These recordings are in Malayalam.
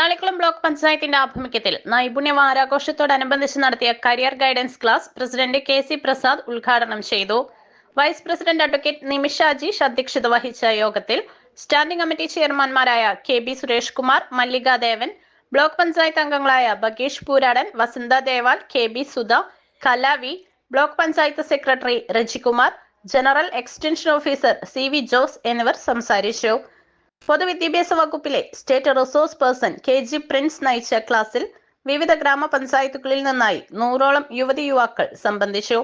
താളിക്കുളം ബ്ലോക്ക് പഞ്ചായത്തിന്റെ ആഭിമുഖ്യത്തിൽ നൈപുണ്യ വാരാഘോഷത്തോടനുബന്ധിച്ച് നടത്തിയ career guidance class president K C Prasad ഉദ്ഘാടനം ചെയ്തു. Vice president advocate Nimisha Ajeesh അധ്യക്ഷത വഹിച്ച യോഗത്തിൽ standing committee ചെയർമാൻമാരായ K B Suresh Kumar Mallika Devan block panchayat അംഗങ്ങളായ Bagesh Pooradan Vasantha Deval K B Sudha Kalavi block panchayat secretary Rajikumar general extension officer C V Jose എന്നിവർ സംസാരിച്ചു. പൊതുവിദ്യാഭ്യാസ വകുപ്പിലെ state resource person K G Prince നയിച്ച ക്ലാസ്സിൽ വിവിധ ഗ്രാമപഞ്ചായത്തുകളിൽ നിന്നായി നൂറോളം യുവതി യുവാക്കൾ സംബന്ധിച്ചു.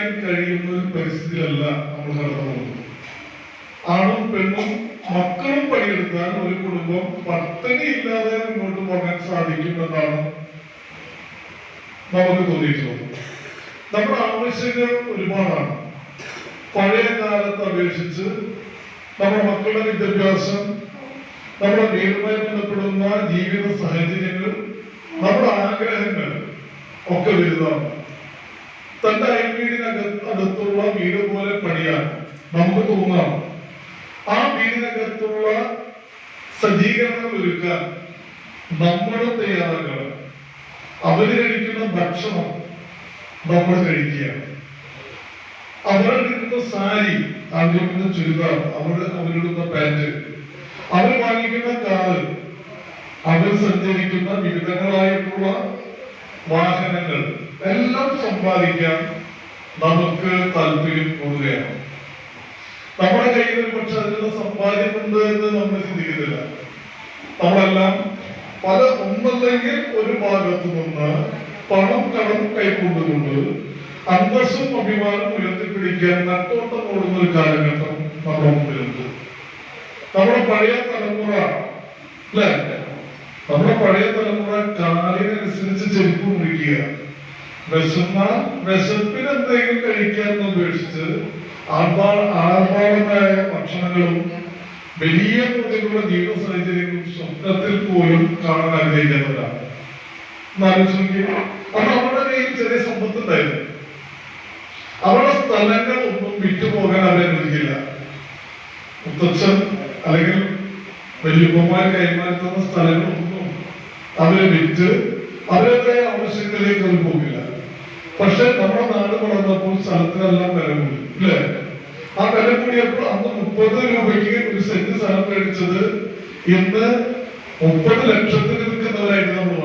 ജീവിക്കാൻ കഴിയുന്ന ഒരു പരിസ്ഥിതിയിലല്ല നമ്മൾ കടന്നു പോകുന്നത്. ആണും പെണ്ണും മക്കളും പണിയെടുത്താൽ ഒരു കുടുംബം പട്ടിണി ഇല്ലാതെ മുന്നോട്ട് പോകാൻ സാധിക്കുമെന്നാണ് നമുക്ക് തോന്നിയിട്ടുള്ളത്. നമ്മുടെ ആവശ്യങ്ങൾ ഒരുപാടാണ്. പഴയ കാലത്ത് അപേക്ഷിച്ച് നമ്മുടെ മക്കളുടെ വിദ്യാഭ്യാസം നമ്മുടെ വീടുമായി ബന്ധപ്പെടുന്ന ജീവിത സാഹചര്യങ്ങൾ നമ്മുടെ ആഗ്രഹങ്ങൾ ഒക്കെ വലുതാണ്. തന്റെ അയൽവീടിനകത്ത് അടുത്തുള്ള വീട് പോലെ പണിയാൻ നമുക്ക് തോന്നാം ആ വീടിനകത്തുള്ള സജ്ജീകരണം ഒരുക്കാൻ നമ്മൾ തയ്യാറാക്കണം അവർ കഴിക്കുന്ന ഭക്ഷണം നമ്മൾ കഴിക്കുക അവരെടുക്കുന്ന സാരി അവരുടെ ചുരിദാർ അവർ അവരിടുന്ന പാന്റ് അവർ വാങ്ങിക്കുന്ന കാറ് അവർ സഞ്ചരിക്കുന്ന വിവിധങ്ങളായിട്ടുള്ള വാഹനങ്ങൾ എല്ലാം സമ്പാദിക്കാൻ നമുക്ക് താല്പര്യം കൂടുകയാണ്. നമ്മുടെ കയ്യിൽ ഒരു പക്ഷെ അതിനുള്ള സമ്പാദ്യമുണ്ട് എന്ന് നമ്മൾ ചിന്തിക്കുന്നില്ല. നമ്മളെല്ലാം പല ഒന്നല്ലെങ്കിൽ ഒരു ഭാഗത്തു നിന്ന് പണം കടം കൈക്കൊണ്ടുകൊണ്ട് അന്തസ്സും അഭിമാനം ഉയർത്തിപ്പിടിക്കാൻ നട്ടോട്ടം ഓടുന്ന ഒരു കാലഘട്ടം നമ്മുടെ മുമ്പിലുണ്ട്. നമ്മുടെ പഴയ തലമുറ അല്ലേ? നമ്മുടെ പഴയ തലമുറ കാലിനനുസരിച്ച് ചെരുപ്പ് മുറിക്കുക. വിശന്ന വിശപ്പിന് എന്തെങ്കിലും കഴിക്കാൻ ഉപേക്ഷിച്ച് ആർഭാ ആർഭാടമായ ഭക്ഷണങ്ങളും വലിയ തോതിലുള്ള ജീവിത സാഹചര്യങ്ങളും സ്വപ്നത്തിൽ പോലും കാണാൻ ആഗ്രഹിക്കുന്നതാണ് അപ്പൊ അവരുടെ കയ്യിൽ ചെറിയ സമ്പത്തുണ്ടായിരുന്നു. അവരുടെ സ്ഥലങ്ങൾ ഒന്നും വിറ്റുപോകാൻ അവരെ അനുവദിക്കില്ല. മുത്തച്ഛൻ അല്ലെങ്കിൽ വല്യപ്പന്മാർ കൈമാറ്റുന്ന സ്ഥലങ്ങളൊന്നും അവരെ വിറ്റ് അവരുടെ ആവശ്യങ്ങളിലേക്ക് അവർ പോകില്ല. പക്ഷെ നമ്മുടെ നാട് വളർന്നപ്പോൾ സ്ഥലത്തിനെല്ലാം വില കൂടി ഇല്ലേ? ആ വില കൂടിയപ്പോൾ അന്ന് മുപ്പത് രൂപയ്ക്ക് ഒരു സെന്റ് സ്ഥലം മേടിച്ചത് ഇന്ന് മുപ്പത് ലക്ഷത്തിന് വിൽക്കുന്നവരായിട്ട് നമ്മൾ